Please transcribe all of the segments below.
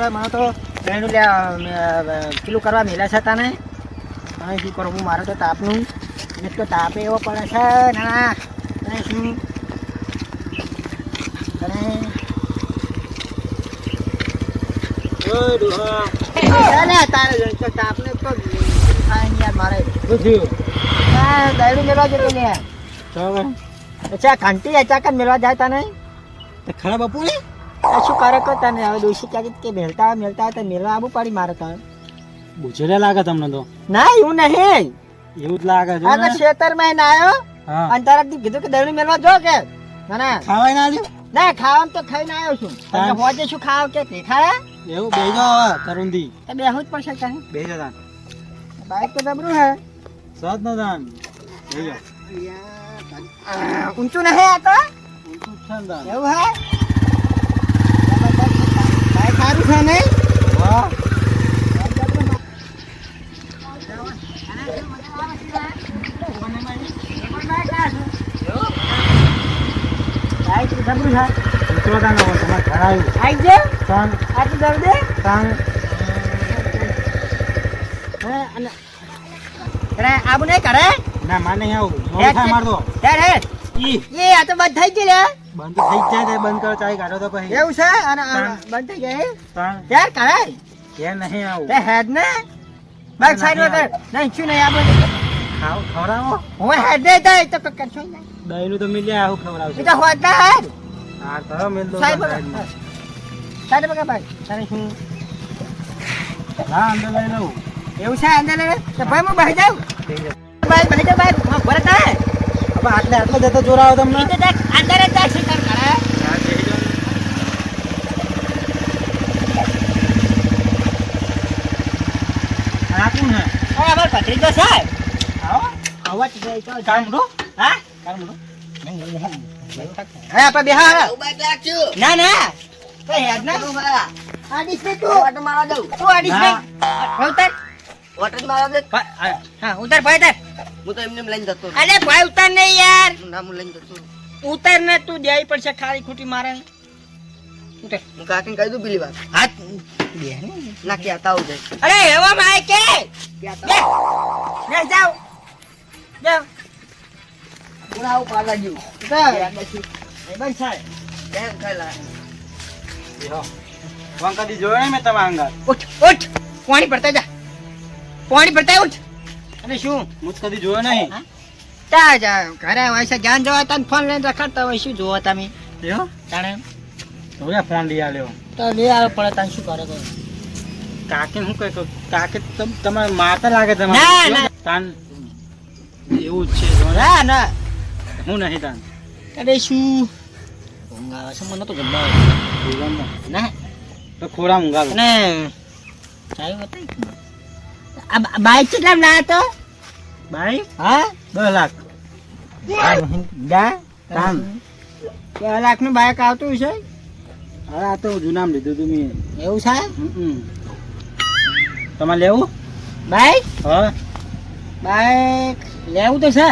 પડે મને તો એનું લે પેલું કરવા મેલા છે તને હવે શું કરું હું મારે તો તાપનું. એક તો તાપે એવો પડે છે ના તને શું? તને? તારે તાપને તો થાય યાર મારે. હા મેળવા જતો લે. અચ્છા ઘંટી અચાકર મેળવા જાય તને ખરા બાપુ ને આ શું કરે કો હવે દોષી ક્યાંક કે મેળતા મેળતા તો મેળવા આવવું પડી મારે તો. બુજેલા લાગે તમને તો? ના એવું નહીં. એવું જ લાગે છે આ ખેતરમાં આવ્યો અને તારા કીધું કે દરણી મેળવા જો કે. ના ખાવાય ના આલ્યું? ના ખાવામાં તો ખાઈને આવ્યો છું. તમે હોજે શું ખાવ કે તે ખાયા? એવું બેજો હવે તરુણથી તો બેહવું જ પડશે કાંઈ બેજો તાન બાઈક તો જબરું હે. સાત નો તાન ઊંચું નહીં આ તો? ઊંચું છે એવું હે? સારું છે ને આવું નહીં? કરે ના માને આવું મારતો ઈ એ આ તો બંધ થઈ ગઈ લે બંધ થઈ જાય તે બંધ કરો ચાય કાઢો તો પછી. એવું છે? અને આ હા. બંધ થઈ તાન યાર કરાય કે નહીં આવું? તે હેડ ને. બાઈક સાઈડ નહીં વગર નહીં શું નહીં આબુ ખાવ ખવડાવો? હું હેડ દે દે તો કરશો નહીં. દહીંનું તો મિલ્યા આવું ખવડાવશે. તો હોદ ના હેડ. હા તો મિલ દો સાઈડ સાઈડ વગર સાઈડ ભાઈ. તારે શું? હા અંદર લઈ લઉં. એવું છે અંદર લે. તો ભાઈ હું જાઉં. ભાઈ જાઉં ભાઈ. ભરત આવે હવે આટલે આટલે જતો જોર આવે તમને તો અંદર જ જાય છે કરે. હા, જઈ જાઓ. આ કોણ હે? અરે અમાર ભત્રીજો છે. આવો. અવાજ કામ રો? હા? કામ રો? આપણે બેહા ના ના. હેડ ના આડીશ ને તું. તું આડીશ ને ઉતર. હા. ઉતર ભાઈ ઉતર. હું તો એમને લઈને જતો અરે ભાઈ ઉતાર ને યાર. ના હું લઈને જતો ઉતાર ને તું જાય પડશે ખાલી ખોટી મારે. ઉતર. હું કાકીને કહી દઉં પેલી વાત હાથ. બે ને. ના કહેતા આવું જાય અરે એવા માય કે. બે. બે જાવ બે. ઉડાવ આવું પાલા જેવું બે ખાયલા બેહો. ફોન કદી જોયો મેં તમારા અંગાત. ઉઠ ઉઠ. પાણી ભરતા જા. પાણી ભરતા ઉઠ. અને શું? મુજ કદી જોયો નહીં. હા? તા જા ઘરે હોય છે જ્ઞાન જવા તને ફોન લઈને રખડતા હોય શું જોવો તમે? લ્યો. જાણે જોયા ફોન લઈ આવ્યો તો લે આવે પડે તને શું કરે કોઈ? કાકીને શું કહે તો કાકી તમ- તમારે માતા લાગે તમારે. ના. તાન એવું જ છે. ના ના. હું નહીં તાન અરે શું? ઊંઘ આવે છે મને તો ગમે ના. તો ખોરા ઊંઘાડું. ને. ચાય બતાવી બાઈક કેટલા ના તો? બાઈક હા? દસ લાખ. બે લાખનું બાઈક આવતું છે હવે આ તો જૂનામ લીધું તું મેં. એવું છે. તમારે લેવું? બાઈક? હા. બાઈક લેવું તો છે.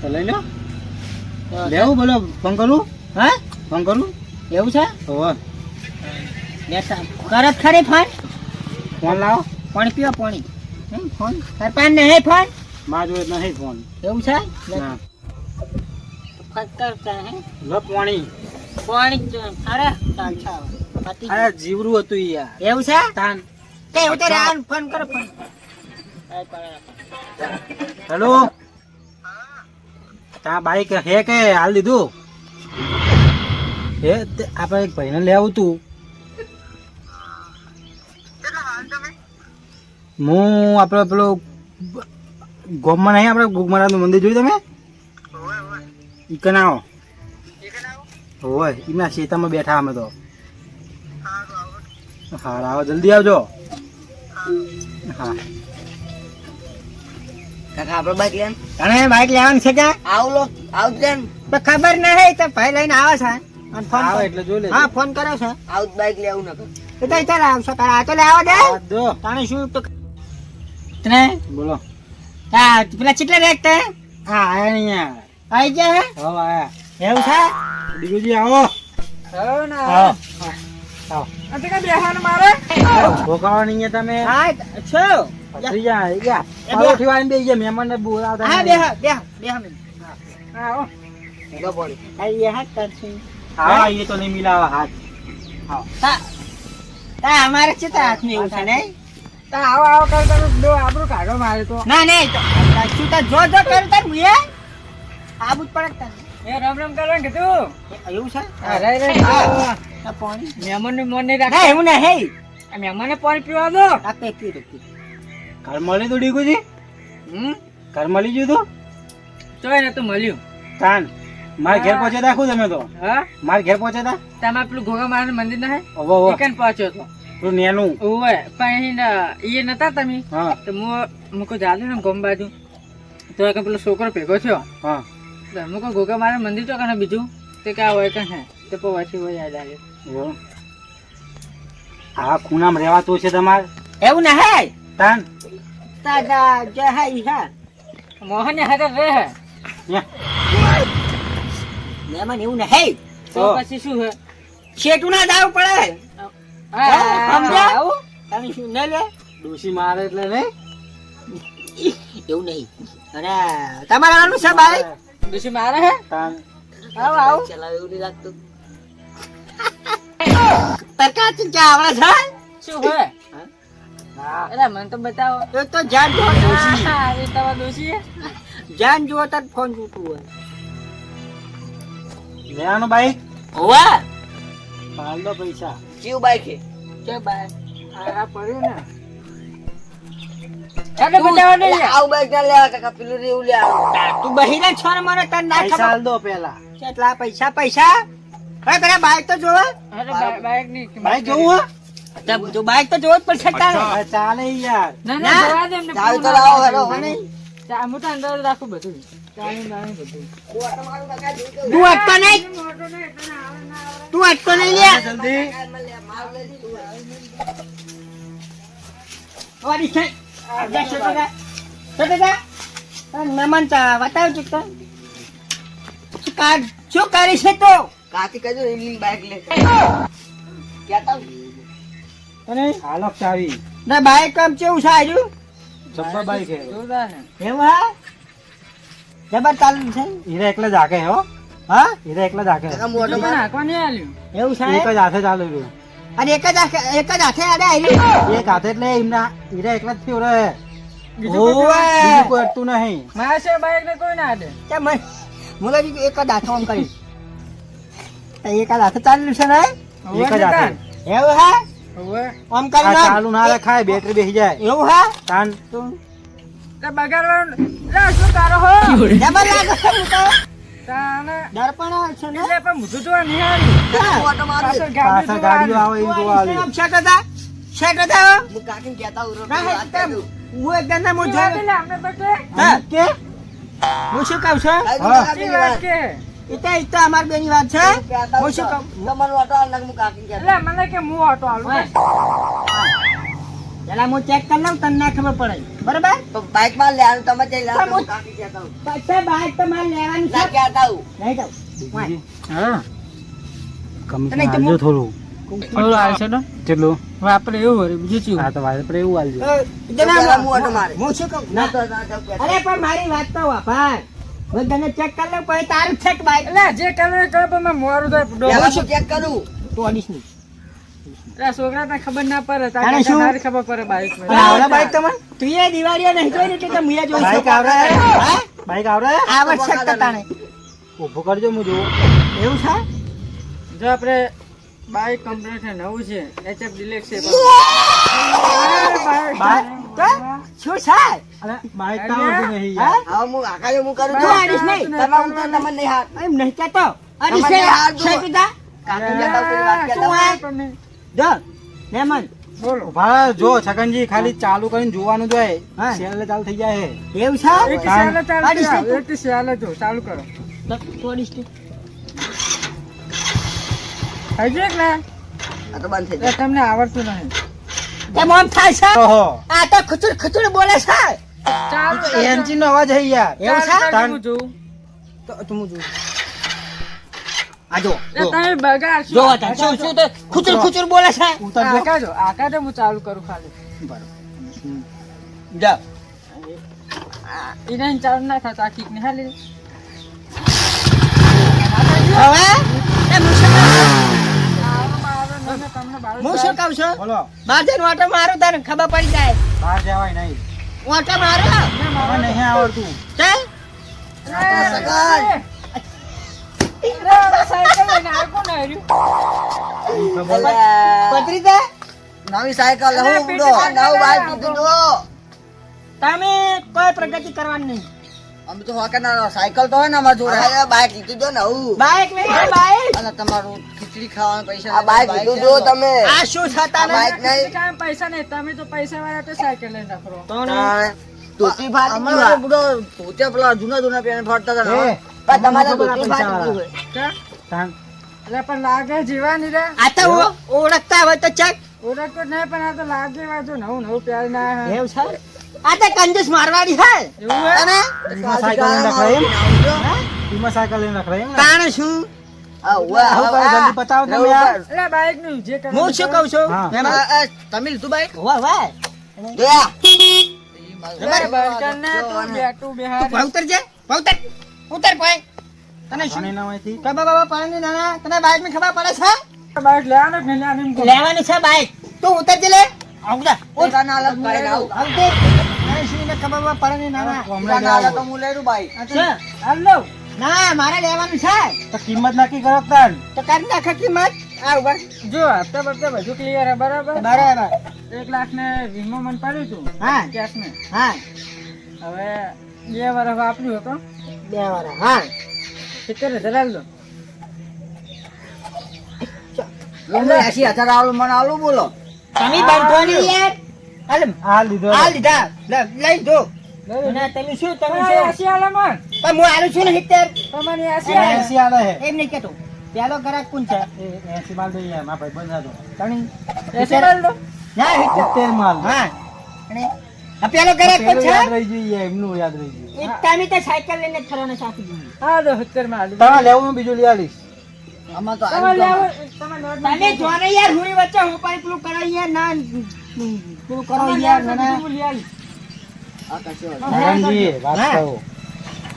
તો લઈ લો. લેવું બોલો ફોન કરું? હા? ફોન કરું? એવું છે? હોવે. કરત ખરી ફોન? ફોન લાવો. પાણી પીવા પાણી ફોન. ને ફોન? મારા જોડે નહીં ફોન. એવું છે? ના. ફોન હે. લો પાણી. પાણી જ- અરે ચાલ ચાલ અરે જીવરું હતું યાર. એવું છે? તાન. ફોન કરો ફોન. હેલો? તા બાઈક હે કે હાલ દીધું? હે આપણે એક ભાઈને લેવું તું. હું આપણે પેલો ગોમમાં નહીં આપણે ગુગમરાનું મંદિર જોયું તમે? ઈ આવો હોય એમના શેતામાં બેઠા અમે તો. હા આવો જલ્દી આવજો. હા. કાકા આપણે બાઈક લેવાનું તને બાઈક લેવાનું છે કે આવું લો આવું જ ને. તો ખબર નહીં તો ભાઈ લઈને આવે છે. અને ફોન આવે એટલે જોઈ લેજો. હા ફોન કર્યો છે. આવું બાઈક લેવું નકર. તો તઈ ચાલ આવશો આ તો લેવા દે. આ શું તો તને? બોલો. તા પેલા કેટલા રેક તે હા આયા નહીં આયા આઈ ગયા હે? હો આયા. એવું છે? દીગુજી આવો. આવો ના. આવો આવો અંતે કા બેહાન મારે? ભોકાવા નહીં તમે. હા છો. ઉતરી જા આઈ ગયા. પાલો ઠીવાઈને બેહી. ગયા મહેમાન ને બોલાવતા હા બેહ બેહ બેહ. મને હા આવો. લો બોડી આઈ ગયા હાથ કરશું હા એ તો નહીં મિલાવા હાથ. હા તા તા અમારે છે હાથ ને એવું છે આવો આવો કરતા તો દો આબરૂ કાઢો મારે તો. ના તો જો જો કર તાર મુએ આબુ જ પડક તને એ રામ રામ કરવા કીધું. એવું છે? હા, રે રે આ પાણી. મહેમાનનું મન નહીં ના એવું નહીં. આ મહેમાનને પાણી પીવા દો. આ પે પી રૂપી ઘર મળી તું ડીકુજી? હમ? ઘર મળી ગયું તું? ચોય ને તું મળ્યું. તાન માર ઘેર પહોંચ્યા રાખું તમે તો? હા? માર ઘેર પહોંચ્યા તા? તમે પેલું મારા મંદિર ના હે પહોંચ્યો તો. તું નેનું. ઓવે પણ એ નતા તમે? હા. તો હું મુકો જાદુ ને ગમ બાજુ? તો કે પેલો છોકરો ભેગો થયો. હા. તો મુકો ગોગા મારા મંદિર તો કને બીજું? તે કે આ હોય કન હે? તે પછી હોય યાદ આવે ઓવો. આ ખૂણામાં રહેવાતું છે તમારે? એવું નહીં તાન? તાજા જા જે હે હે મોહન હાથે રહે. હે ન્યા. મહેમાન એવું ના તો તો. પછી શું હે? છેટું ના જાવું પડે. હા, સમજ્યા? આવું? તમે શું ન લે? ડોશી મારે એટલે નહીં એવું નહીં. અરે તમારા નાનું છે ભાઈ ડૂસી મારે હે? આવો આવો. ચલાવે એવું નહીં લાગતું. તરકા ચિંચા આવડે છે શું હે. અરે મને તો બતાવો. તો તો જાન જો. એ હે? જાન જો તાર ફોન જોતું હોય. લેવાનું બાઈક હોવા. પાલ દો પૈસા. જીવ બાઈક હે. કે ભાઈ આ આ પડ્યું ને ચાલો બતાવો નહીં એટલે બાઈક ના લેવા કાકા પેલું રે એવું તું બહીને છો ને મને તને ના પૈસા ખબર. આલ દો પેલા. કેટલા પૈસા પૈસા? હવે પેલા બાઈક તો જોવે. બાઈક જોવું તો બાઈક તો જોવો જ પડશે તારે. ચાલે યાર. ના ના. ના. જવા દે એમને. ચાવી તો ફોન હેડો. અને હું તો અંદર રાખું બધું. તું અટતો નહીં. તું અટતો નહીં લે. જલ્દી. વાડી છે. જા છોટો જા. છોટો જા. તાર મહેમાન ચા બતાવ ચૂક તો શું કાર શું કરી છે તો? લે. અને હાલો ચાવી. ના બાઈક કામ કેવું છે આજુ? જબ્બર બાઈક હે જોરદાર હે. એવું હા? જબર ચાલુ છે? હીરા એકલા જાગે હો. હા? હીરા એકલા જાગે હાકે. કાકા મોટો પણ હાંકવા નહીં આલ્યું. એવું એક છે જ હાથે ચાલુ રહ્યું અને એક જ હાથે એક જ હાથે આડે આવી એક હાથે એટલે એમના હીરા એકલા જ થયો રહે. બીજું કોઈ નહીં. મારા સિવાય બાઈક ને કોઈ ના હાલે. તે મને મુલાજી એક જ હાથે આમ કરી. એક જ હાથે ચાલુ છે ને? એક જ હાથે. એવું હા. આમ કરી. ચાલુ ના રખાય બેટરી બેસી જાય. એવું હા? તાન તે. બગાડવાનું જબર લાગે હું તો. દર્પણ છે ને? એટલે પણ મારો ગાડીઓ આવે. જોવા કાકીને કહેતા વાત કરું. હું એકદમ ના એટલે કે હા. કે? હું શું કહું છું? હા. કે. બેની વાત છે. હું શું કહું? તમારો ઓટો આલ હું કાકીને કહેતો. એટલે મને કે હું ઓટો આલું. પેલા હું ચેક કરી લઉં તને ના ખબર પડે. બરાબર? તો બાઈકમાં લેવાનું તમે જઈ લાવો. પછી બાઇક તો મારે લેવાની છે. ક્યાં હું. નહીં જાઉં. હા. કમિશન અને થોડું. થોડું આવશે તો કેટલું? હવે આપણે એવું હોય બીજું ચીવું હા તો આપણે એવું આલજો તો હું ઓટો મારે. હું શું કહું? ના ના. તો ના જાઉં કહેતા. અરે પણ મારી વાત તો હું તને ચેક કરી લઉં પછી તારું છે કે બાઈક જે કરે કરે પણ મારે ચેક કરું. તું અડીશ નહીં એટલે છોકરા તને ખબર ના પડે તારે શું? તારી ખબર પડે બાઈક અને આવડે બાઈક તમને તું એ દિવાળીઓ નહીં જોઈ એટલે તો મુયા જોઈ બાઈક આવડે? હા? બાઈક આવડે? આવશ્યક તાણે ઊભો કરજો હું જોઉં. એવું છે? જો આપણે બાઈક કમ્પ્લીટ છે નવું છે. એચએફ ડિલેક્સ છે. બાઈક? તો? શું છે? અરે બાઈક તો આવડતું નહીં હા? યાર હું આખા હું કરું તું છું. અડીશ નહીં. તમે હું તો તમને નહીં હાથ. એમ નહીં કહેતો. અડીશ તમને નહીં. દો. છે કીધા? કાકીને કહેતા વાત કહેતા શું હું. આ? જો મહેમાન. બોલો. ઊભા જો છગનજી ખાલી ચાલુ કરીને જોવાનું જોઈએ સેલ ચાલુ થઈ જાય એવું છે? એક સિયાલે ચાલુ અડીશ એક સિયાલે જો ચાલુ કરો. તો તું થઈ ગયું કે આ તો બંધ થઈ જાય. તમને આવડતું નહીં આમ થાય છે? આ તો ખુચુર ખુચુર બોલે છે. ચાલુ એન્જિન નો અવાજ હે યાર. એવું છે? તો તું જોઉં. આ જો તમે બગાડ જો શું શું તો ખુચર ખુચર બોલે છે? ઉતરજો આકાજો, આકાજો હું ચાલુ કરું ખાલી. જા. ચાલુ ના થતા કિક નિહાળી હવે? એ હું શું કહું છું? આવો મારો નને તમને બાળક હું શું કહું છું બોલો. બહાર જઈને ઓટો મારું તને ખબર પડી જાય. બહાર જવાય નહીં. ઓટો મારો? મને નહીં આવડતું. નવી સાયકલ અરે, લઉં પેટી બુડો સાયકલ નવું બાઈક લાવો, લીધું બરો. તો તમે કોઈ પ્રગતિ કરવાની નહીં અમે તો હોકે ના સાયકલ તો હોય ને અમારા જોડે અરે બાઈક લીધું તો નવું બાઈક નહીં બાઈક અને તમારું ખીચડી ખાવાના પૈસા આ બાઈક લીધું જો તમે આ શું થતા બાઈક નહીં નહીં પૈસા નહીં તમે તો પૈસા વાળા તો સાયકલ લઈને રાખો તો બુડો પેલા જૂના જૂના પેન ફાટતા હતા ને. પણ તમારે. હોય. તાન. એટલે પણ લાગે જીવાની રે. આ તો ઓળખતા હોય તો ચક ઓળખતો નહીં પણ આ તો લાગે વાજો નવું નવું પ્યાર ના એવું છે? આ તો કંજૂસ મારવાડી હે એવું હે? તને ઈમાં સાયકલ લઈને રખડાય એમ? ઈમાં સાયકલ લઈને રખડાય એમ? ને? શું તમે છું? લીધું બાઈક વાહ વાહ. તું ઉતર ઉતર કોઈ તને શું? અને એનામાંથી બાબા પાણી નાના તને બાઇકની ખબર પડે છે? બાઇક લેવાનું કે નહીં લેવાનું લેવાની છે બાઇક તું ઉતર જલે આવજા પોતાના અલગમાં આવ આવું. આવતે નહીં શું ને ખબર પડે? નાના પોતાના અલગ હું લઈ લઉં બાઈક છે? હાલ. લઉં. ના મારે લેવાનું છે. તો કિંમત નક્કી કરો તન. તો કરી નાખે કિંમત. આ ઉપર જો હપ્તા બપ્તા બધું ક્લિયર હે બરાબર? બરાબર. એક લાખ ને વીમો મને પડ્યું તું. હા. કેશ ને હા. હવે બે વર્ષ વાપર્યું હતો. બે વાર હા સિત્તેર હજાર હાલ એસી હજાર આલું મને આલું બોલો. તમે બાંધો યાર હાલ. આ લીધો. આ લીધા. લઈ દો લઈ લો. અને તમે શું તમે શું? એસી આલે મન. પણ હું આલું છું ને સિત્તેર. તમારે એસી એને આલે. હે એમ નહીં કેતો. પેલો ગ્રાહક કોણ છે? એંસી માલ દઈએ મારા ભાઈ બંધ હતો તણી. એસી હાલ દો. ના સિત્તેર. સિત્તેર માલ હા. અને આ પેલો છે? યાદ રહી ગયું એમનું યાદ રહી ગયું એક ટાઈમે તો સાયકલ લઈને ફરવાનો સાથી જોઈએ. હા તો સિત્તેરમાં આલી દો. તમારે લેવું બીજું લઈ આલીશ આમાં તો તમારે આલ્યું લેવું નોટ તમે નથી. યાર હુણી વચ્ચે હું પણ પેલું કરાઈ યાર ના પેલું કરો યાર ના. આ કશો વાત હા.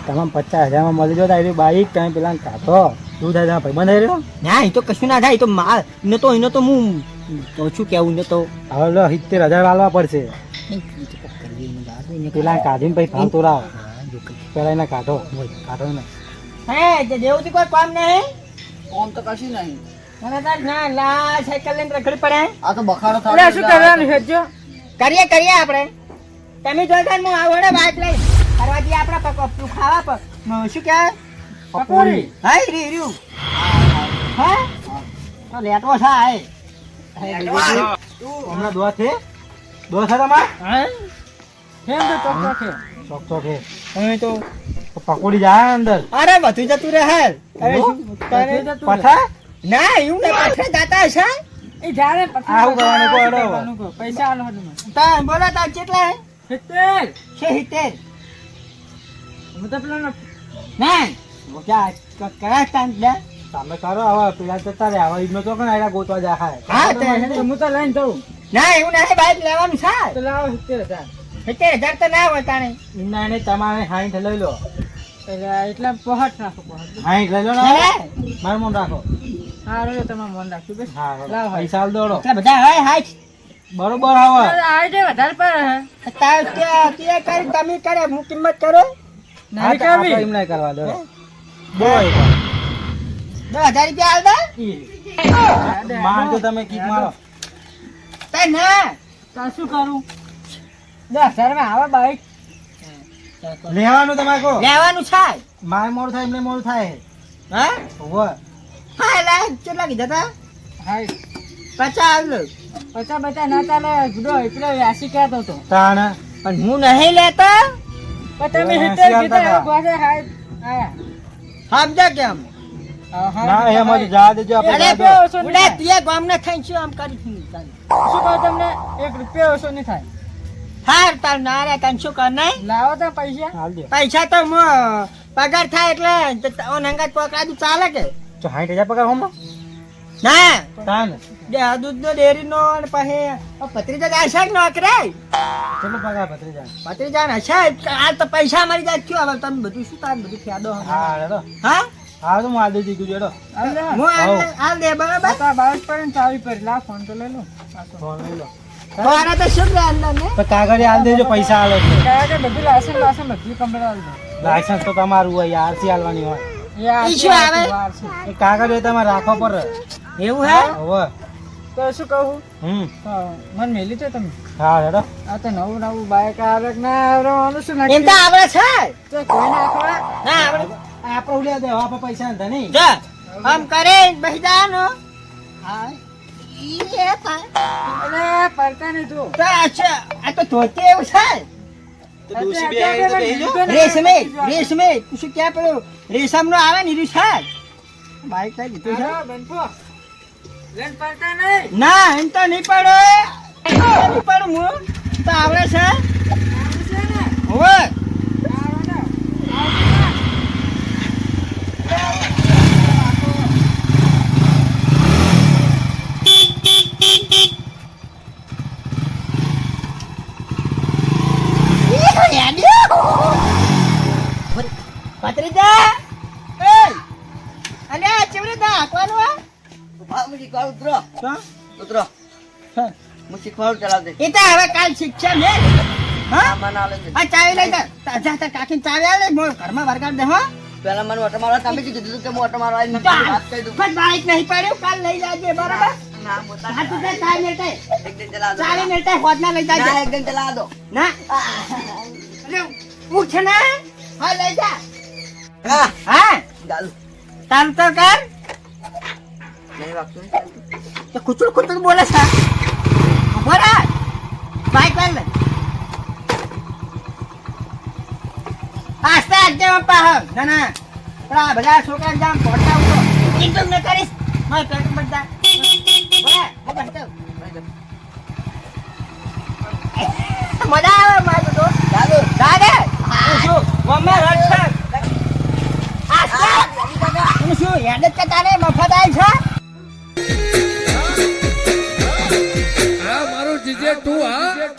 તમામ પચાસ હજારમાં મળી જો તારી બાઈક તમે પેલા કાઢો. શું થાય તમારા ભાઈ બંધ રહ્યો ના એ તો કશું ના થાય તો માલ એનો તો એનો તો હું શું કેવું ને તો. હવે સિત્તેર હજાર આલવા પડશે. પેલા કાઢીને પછી ભાવ તોડાવો પેલા એને કાઢો. કાઢો ને હે દેવથી કોઈ કામ નહીં? કોમ તો કશું નહીં. મને તાર ના લા સાયકલ લઈને રખડી પડે. આ તો બખાડો એટલે શું કરવાનું છે જો? કરીએ કરીએ આપણે. તમે જોતા હું આવડે બાઈક લઈ ફરવા જઈએ આપણે પક- પેલું ખાવા પર શું કહેવાય પકોડી. હા ઈ રહ્યું. હા? તો લેટવો છે આ હમણાં દોવા છે દોવા તમારે? હા? કેમ તો ચોખ્ખો છે ચોક ચોક છે તમે તો પકોડી જાય અંદર? અરે બધું જતું રહે. ના એવું નહીં પાછળ જાતા હશે. એ જ્યારે પછી આવું કરવાનું? કહો, શું એડો. કરવાનું? કહો? પૈસા આલો હજુ તા બોલો તા કેટલા સિત્તેર. છે સિત્તેર? હું તો પેલો ના ક્યાં લે? તમે કરો આવા પેલા જતા રે આવા ઈનો તો કણ આયા ગોતવા જા હા તે હું તો લઈને જઉં ના એવું ના બાઈક લેવાનું છે તો લાવો સિત્તેર હજાર. સિત્તેર હજાર તો ના હોય તાણે. ના એને તમારે સાઈઠ લઈ લો. એટલે એટલા પહોંચ નાખો પહોંચ. સાઈઠ લઈ લો ને મારું મન રાખો. સારું તમારે મન રાખ્યું બસ. હા લાવ. પૈસા દોડો એટલા બધા હોય હાચ બરોબર હવે. આજે વધારે પર હે. તાર ત્યાં તે કરી તમે કરે હું કિંમત કરો? ના નહીં કરવી એમ ના કરવા દો. બોય એકવાર. દસ હજાર રૂપિયા આલ દે. મારજો તમે કીક મારો. તાર ના. તાર શું કરું? દસ હજારમાં આવે બાઈક લેવાનું તમારે કહો લેવાનું છે મારે મોડું થાય એમને મોડું થાય. હા? હોવે. હા એટલે કેટલા કીધા તા? હા પચાસ આવેલો પચાસ પચાસ ના ચાલે ગુડો એટલો વ્યાસી કહેતો હતો. તાણ. પણ હું નહીં લેતો? પણ તમે તો સિત્તેર એંસી કીધા સમજા કેમ હા હા ના એમ જ જા દેજો આપણે અરે જા ગામ રૂપિયા થઈ. તીએ શું આમ કરી છું શું કહો તમને? એક રૂપિયા ઓછો નહીં થાય. હાર તાર ના રે તને શું કર નહીં? લાવો તો પૈસા. હાલ પૈસા તો મો પગાર થાય એટલે ઓન હંગાત પકડાતું ચાલે કે? તો સાઠ હજાર પગાર હોમ? ના. તાન. બે દૂધનો ડેરીનો અને પછી આ ભત્રીજા જાય છે કે નોકરે કેટલો પગાર ભત્રીજા ભત્રીજા ને છે આ તો પૈસા મારી જાય થયું હવે તમે બધું શું તાર બધું ફેદો હા હા? હા તો હું આદે દીધું જોડો હાલ. હું આ દે બરાબર? તો આ પર ને ચાવી પર. લા ફોન તો લઈ લો. ફોન લઈ લો. મારા તો શું લે ને? તો કાગળ આલ દેજો પૈસા આલો છે. કયા કે બધું લાયસન્સ લાયસન્સ બધું કમ્પ્લીટ આલ દો. લાયસન્સ તો તમારું હોય આરસી આલવાની હોય. એ શું આવે? કાગળ એ તમારે રાખો પર. એવું હે? હવે તો શું કહું? હમ. હા, મને મેલી છે તમે? હા હેડો. આ તો નવું નવું બાઈક આવે ના આવે આનું શું એમ તો આવડે છે. તો કોઈ ના આખવા ના આવડે. આપણે ઉડ્યા દેવા પર પૈસા નથી નહીં. જો. આમ કરે બેસી જાનો હા. ઈ એ પા અરે પડતા નહીં તું. તો આ છે આ તો ધોતી એવું છે. તો દોશી બે આવી તો બેહી જાઓ. રેશમે રેશમે તું શું ક્યાં પેલું રેશમ નો આવે ને ઈ બાઈક લઈ લીધું છે. ના એમ તો નહીં પડો. નહીં પડું હું તો આવડે છે. ને. હોવે આવો ને. ભત્રીજા એ અને આ ચેવડે દા હાંકવાનું આ? હા, હું શીખવાડું, ઉતરો. ઉતરો. હું. શીખવાડું ચલાવ એ તો હવે કાલ શિક્ષણ હે? હા મને આલે આ ચાવી લઈ જા. જા તાર કાકીને ચાવી આલે. મોય ઘરમાં વરગાડ દે હો. પહેલા મને ઓટો મારવા તમે કીધું હતું કે હું ઓટો મારવા આવીને વાત કહી દઉં. બસ બાઈક નહીં પડ્યું કાલ લઈ જાજે બરાબર? ના મોટા હા તું ચાવી મેલતે એક દિન ચલા દો. ચાવી મેલતે હોદના લઈ જાજે. એક દિન ચલા દો. ના. અરે ઉઠ ને? હા લઈ જા. હા. હા. ચાલુ. તારું તો કર. નહીં. વાગતું તો કૂતરું કૂતરું બોલે છે. ઊભો રહે. બાઈક લે આસ્તે આજે પપ્પા ના ના. પણ આ બધા છોકરા જામ પડતા ઉતો એકદમ ન કરીશ. મારે પેટ ભણતો મજા આવે મારે તો દાદુ દાદે મમ્મી રડ છે. આસ્તે હું. શું યાદ જ કરતા મફત આવી છે? dizer tu, ah?